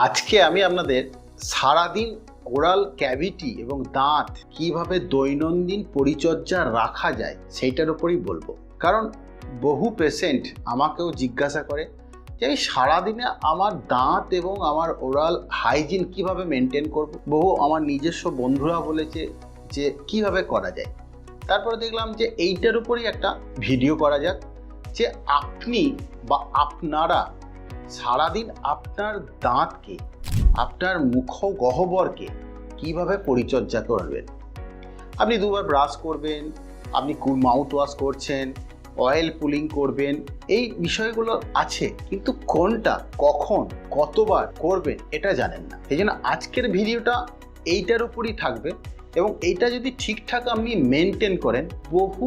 আজকে আমি আপনাদের সারাদিন ওরাল ক্যাভিটি এবং দাঁত কীভাবে দৈনন্দিন পরিচর্যা রাখা যায় সেইটার উপরই বলব। কারণ বহু পেশেন্ট আমাকেও জিজ্ঞাসা করে যে আমি সারাদিনে আমার দাঁত এবং আমার ওরাল হাইজিন কীভাবে মেনটেন করব? বহু আমার নিজস্ব বন্ধুরা বলেছে যে কীভাবে করা যায়। তারপরে দেখলাম যে এইটার উপরই একটা ভিডিও করা যাক যে আপনি বা আপনারা সারাদিন আপনার দাঁতকে, আপনার মুখ গহ্বরকে কীভাবে পরিচর্যা করবেন? আপনি দুবার ব্রাশ করবেন, আপনি মাউথ ওয়াশ করছেন অয়েল পুলিং করবেন, এই বিষয়গুলো আছে, কিন্তু কোনটা, কখন, কতবার করবেন, এটা জানেন না। সেই জন্য আজকের ভিডিওটা এইটার উপরই থাকবে। এবং এইটা যদি ঠিকঠাক আপনি মেনটেন করেন, বহু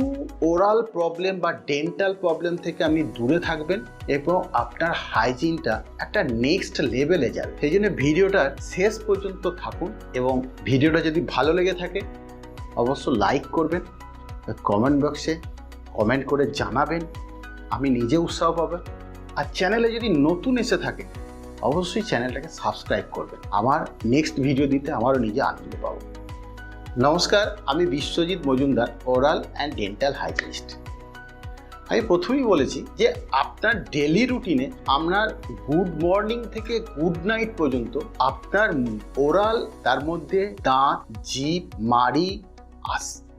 ওরাল প্রবলেম বা ডেন্টাল প্রবলেম থেকে আপনি দূরে থাকবেন এবং আপনার হাইজিনটা একটা নেক্সট লেভেলে যাবে। সেই জন্য ভিডিওটা শেষ পর্যন্ত থাকুন এবং ভিডিওটা যদি ভালো লেগে থাকে, অবশ্য লাইক করবেন কমেন্ট বক্সে কমেন্ট করে জানাবেন, আমি নিজে উৎসাহ পাবো। আর চ্যানেলে যদি নতুন এসে থাকে, অবশ্যই চ্যানেলটাকে সাবস্ক্রাইব করবেন। আমার নেক্সট ভিডিও দিতে আমারও নিজে আনন্দ পাবো। নমস্কার, আমি Biswajit Majumdar oral and dental hygienist আমি প্রথমেই বলেছি যে আপনার ডেলি রুটিনে আপনার গুড মর্নিং থেকে গুড নাইট পর্যন্ত আপনার ওরাল তার মধ্যে দাঁত জিপ মাড়ি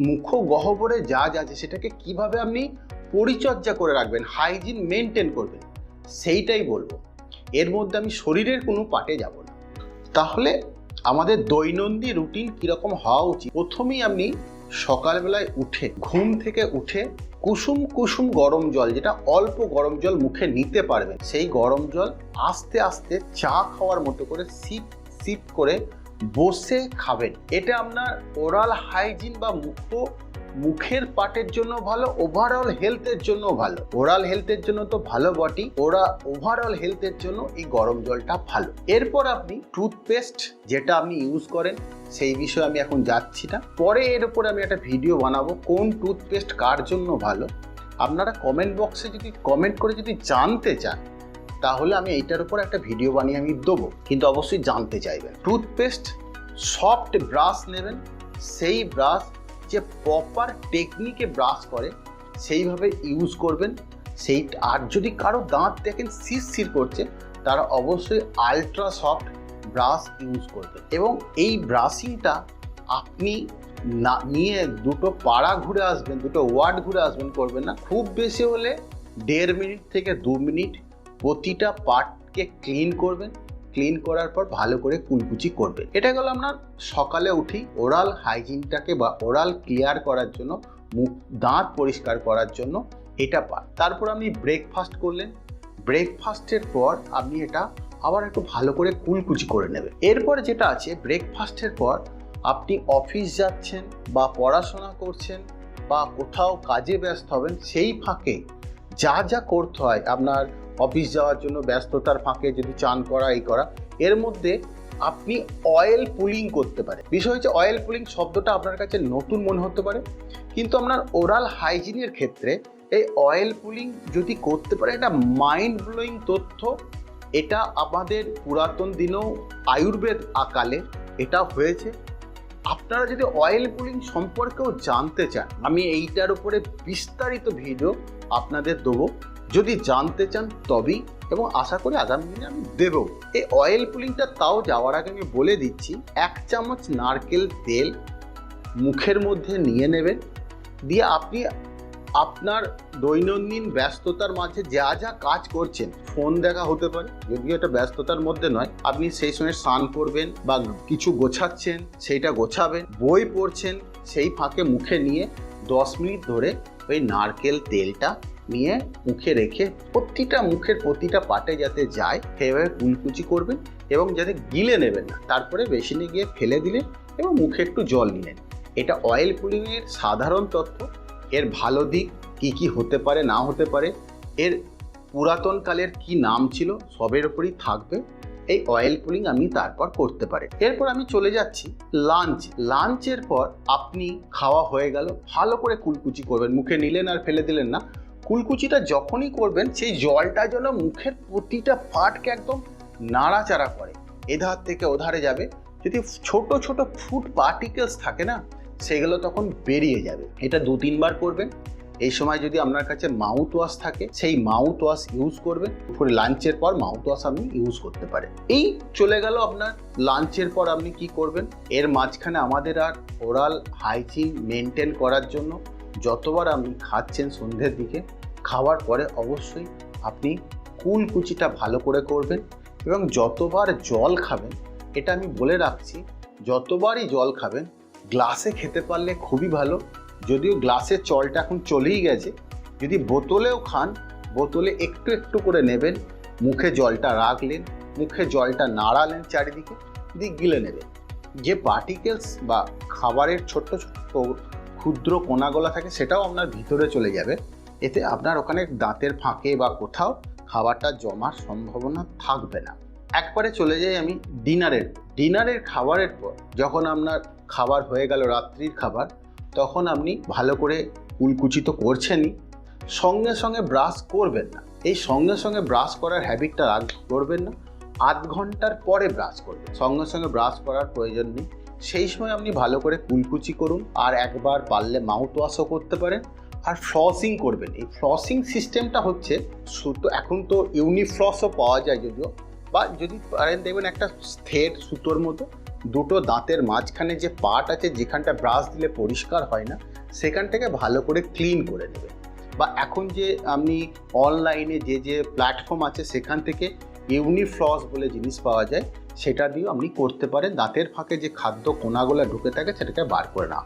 মুখ গহ্বরে যা যা আছে সেটাকে কীভাবে আপনি পরিচর্যা করে রাখবেন হাইজিন মেনটেন করবেন, সেইটাই বলব। এর মধ্যে আমি শরীরের কোনো পাটে যাব না। তাহলে আমাদের দৈনন্দিন রুটিন কীরকম হওয়া উচিত? প্রথমেই আপনি সকালবেলায় উঠে, ঘুম থেকে উঠে কুসুম কুসুম গরম জল, যেটা অল্প গরম জল মুখে নিতে পারবেন, সেই গরম জল আস্তে আস্তে চা খাওয়ার মতো করে সিপ সিপ করে বসে খাবেন। এটা আপনার ওরাল হাইজিন বা মুখ মুখের পাটের জন্য ভালো ওভারঅল হেলথের জন্য ভালো। ওরাল হেলথের জন্য তো ভালো বটি, ওরা ওভারঅল হেলথের জন্য এই গরম জলটা ভালো। এরপর আপনি টুথপেস্ট যেটা আপনি ইউজ করেন, সেই বিষয়ে আমি এখন যাচ্ছি না। পরে এর উপরে আমি একটা ভিডিও বানাবো, কোন টুথপেস্ট কার জন্য ভালো। আপনারা কমেন্ট বক্সে যদি কমেন্ট করে যদি জানতে চান, তাহলে আমি এইটার উপর একটা ভিডিও বানিয়ে আমি দেবো। কিন্তু অবশ্যই জানতে চাইবেন। টুথপেস্ট সফট ব্রাশ নেবেন, সেই ব্রাশ যে প্রপার টেকনিকে ব্রাশ করে, সেইভাবে ইউজ করবেন। সেই, আর যদি কারও দাঁত দেখেন শিরশির করছে, তারা অবশ্যই আলট্রা সফট ব্রাশ ইউজ করবেন। এবং এই ব্রাশিংটা আপনি না, নিয়ে দুটো পাড়া ঘুরে আসবেন, দুটো ওয়ার্ড ঘুরে আসবেন করবেন না। খুব বেশি হলে দেড় মিনিট থেকে দু মিনিট প্রতিটা পার্টকে ক্লিন করবেন। ক্লিন করার পর ভালো করে কুলকুচি করবেন এটা গেল আপনার সকালে উঠি ওরাল হাইজিনটাকে বা ওরাল ক্লিয়ার করার জন্য, মুখ, দাঁত পরিষ্কার করার জন্য এটা পান। তারপর আপনি ব্রেকফাস্ট করলেন। ব্রেকফাস্টের পর আপনি এটা আবার একটু ভালো করে কুলকুচি করে নেবেন। এরপর যেটা আছে ব্রেকফাস্টের পর আপনি অফিস যাচ্ছেন বা পড়াশোনা করছেন বা কোথাও কাজে ব্যস্ত হবেন, সেই ফাঁকে যা যা করতে হয়, আপনার অফিস যাওয়ার জন্য ব্যস্ততার ফাঁকে যদি চান করা, এই করা, এর মধ্যে আপনি অয়েল পুলিং করতে পারে বিষয় হচ্ছে অয়েল পুলিং শব্দটা আপনার কাছে নতুন মনে হতে পারে, কিন্তু আপনার ওরাল হাইজিনের ক্ষেত্রে এই অয়েল পুলিং যদি করতে পারে এটা মাইন্ড ব্লোয়িং তথ্য, এটা আমাদের পুরাতন দিনেও আয়ুর্বেদ আকালে এটা হয়েছে। আপনারা যদি অয়েল পুলিং সম্পর্কেও জানতে চান, আমি এইটার উপরে বিস্তারিত ভিডিও আপনাদের দেবো। যদি জানতে চান তবেই এবং আশা করি আগামী দিনে আমি দেবো। এই অয়েল পুলিংটা তাও যাওয়ার আগে আমি বলে দিচ্ছি, এক চামচ নারকেল তেল মুখের মধ্যে নিয়ে নেবেন। দিয়ে আপনি আপনার দৈনন্দিন ব্যস্ততার মাঝে যা যা কাজ করছেন ফোন দেখা হতে পারে, যদিও এটা ব্যস্ততার মধ্যে নয়, আপনি সেই সময় স্নান করবেন বা কিছু গোছাচ্ছেন, সেইটা গোছাবেন, বই পড়ছেন, সেই ফাঁকে মুখে নিয়ে দশ মিনিট ধরে ওই নারকেল তেলটা নিয়ে মুখে রেখে প্রতিটা মুখের প্রতিটা পাটে যাতে যায় সেভাবে কুলকুচি করবেন এবং যাতে গিলে নেবেন না। তারপরে বেসিনে গিয়ে ফেলে দিলেন এবং মুখে একটু জল নিলেন। এটা অয়েল পুলিংয়ের সাধারণ তথ্য। এর ভালো দিক কি কি হতে পারে, না হতে পারে, এর পুরাতন কালের কি নাম ছিল, সবের উপরই থাকবে। এই অয়েল পুলিং আমি তারপর করতে পারি। এরপর আমি চলে যাচ্ছি লাঞ্চ লাঞ্চের পর আপনি খাওয়া হয়ে গেল, ভালো করে কুলকুচি করবেন। মুখে নিলেন আর ফেলে দিলেন না। কুলকুচিটা যখনই করবেন, সেই জলটা যেন মুখের প্রতিটা পাটকে একদম নাড়াচাড়া করে। এধার থেকে ওধারে যাবে। যদি ছোট ছোট ফুড পার্টিকেলস থাকে না, সেগুলো তখন বেরিয়ে যাবে। এটা দু, তিনবার করবেন। এই সময় যদি আপনার কাছে মাউথ ওয়াশ থাকে, সেই মাউথ ওয়াশ ইউজ করবেন। দুপুরে লাঞ্চের পর মাউথ ওয়াশ আপনি ইউজ করতে পারেন। এই চলে গেল আপনার লাঞ্চের পর আপনি কি করবেন? এর মাঝখানে আমাদের আর ওরাল হাইজিন মেনটেন করার জন্য যতবার আপনি খাচ্ছেন সন্ধ্যের দিকে, খাওয়ার পরে অবশ্যই আপনি কুলকুচিটা ভালো করে করবেন এবং যতবার জল খাবেন, এটা আমি বলে রাখছি, যতবারই জল খাবেন, গ্লাসে খেতে পারলে খুবই ভালো। যদিও গ্লাসের জলটা এখন চলেই গেছে, যদি বোতলেও খান, বোতলে একটু একটু করে নেবেন, মুখে জলটা রাখলেন, মুখে জলটা নাড়ালেন চারিদিকে, দিয়ে গিলে নেবেন। যে পার্টিকেলস বা খাবারের ছোট্ট ছোট্ট ক্ষুদ্র কোনাগোলা থাকে, সেটাও আপনার ভিতরে চলে যাবে। এতে আপনার ওখানে দাঁতের ফাঁকে বা কোথাও খাবারটা জমার সম্ভাবনা থাকবে না। একবারে চলে যাই আমি ডিনারের ডিনারের খাবারের পর যখন আপনার খাবার হয়ে গেল, রাত্রির খাবার, তখন আপনি ভালো করে কুলকুচি তো করছেনই, সঙ্গে সঙ্গে ব্রাশ করবেন না। এই সঙ্গে সঙ্গে ব্রাশ করার হ্যাবিটটা করবেন না, আধ ঘণ্টার পরে ব্রাশ করবেন। সঙ্গে সঙ্গে ব্রাশ করার প্রয়োজন নেই। সেই সময় আপনি ভালো করে কুলকুচি করুন, আর একবার পারলে মাউথ ওয়াশও করতে পারেন, আর ফ্লসিং করবেন। এই ফ্লসিং সিস্টেমটা হচ্ছে সুতো এখন তো ইউনিফ্লসও পাওয়া যায় যদিও, বা যদি পারেন দেখবেন একটা স্থের সুতোর মতো, দুটো দাঁতের মাঝখানে যে পার্ট আছে, যেখানটা ব্রাশ দিলে পরিষ্কার হয় না, সেখান থেকে ভালো করে ক্লিন করে নেবে বা এখন যে আপনি অনলাইনে যে যে প্ল্যাটফর্ম আছে, সেখান থেকে ইউনিফ্লস বলে জিনিস পাওয়া যায় সেটা দিয়েও আপনি করতে পারেন। দাঁতের ফাঁকে যে খাদ্য কোনাগুলো ঢুকে থাকে সেটাকে বার করে না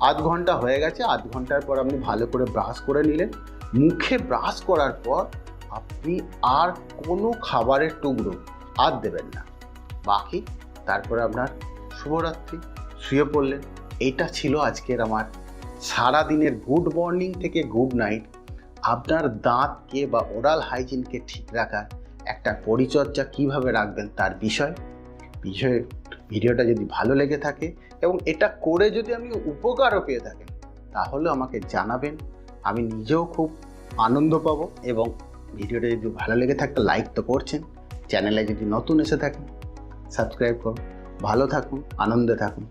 আধ ঘণ্টা হয়ে গেছে, আধ ঘণ্টার পর আপনি ভালো করে ব্রাশ করে নিলেন। মুখে ব্রাশ করার পর আপনি আর কোনো খাবারের টুকরো আর দেবেন না। বাকি তারপরে আপনার শুভরাত্রি, শুয়ে পড়লেন। এইটা ছিল আজকের আমার সারা দিনের গুড মর্নিং থেকে গুড নাইট। আপনার দাঁতকে বা ওরাল হাইজিনকে ঠিক রাখার একটা পরিচর্যা কীভাবে রাখবেন তার বিষয়। বিষয়ে, ভিডিওটা যদি ভালো লেগে থাকে এবং এটা করে যদি আপনি উপকারও পেয়ে থাকেন তাহলে আমাকে জানাবেন। আমি নিজেও খুব আনন্দ পাবো এবং ভিডিওটা যদি ভালো লেগে থাকে লাইক তো করছেন। চ্যানেলে যদি নতুন এসে থাকেন সাবস্ক্রাইব করুন। ভালো থাকুন, আনন্দে থাকুন।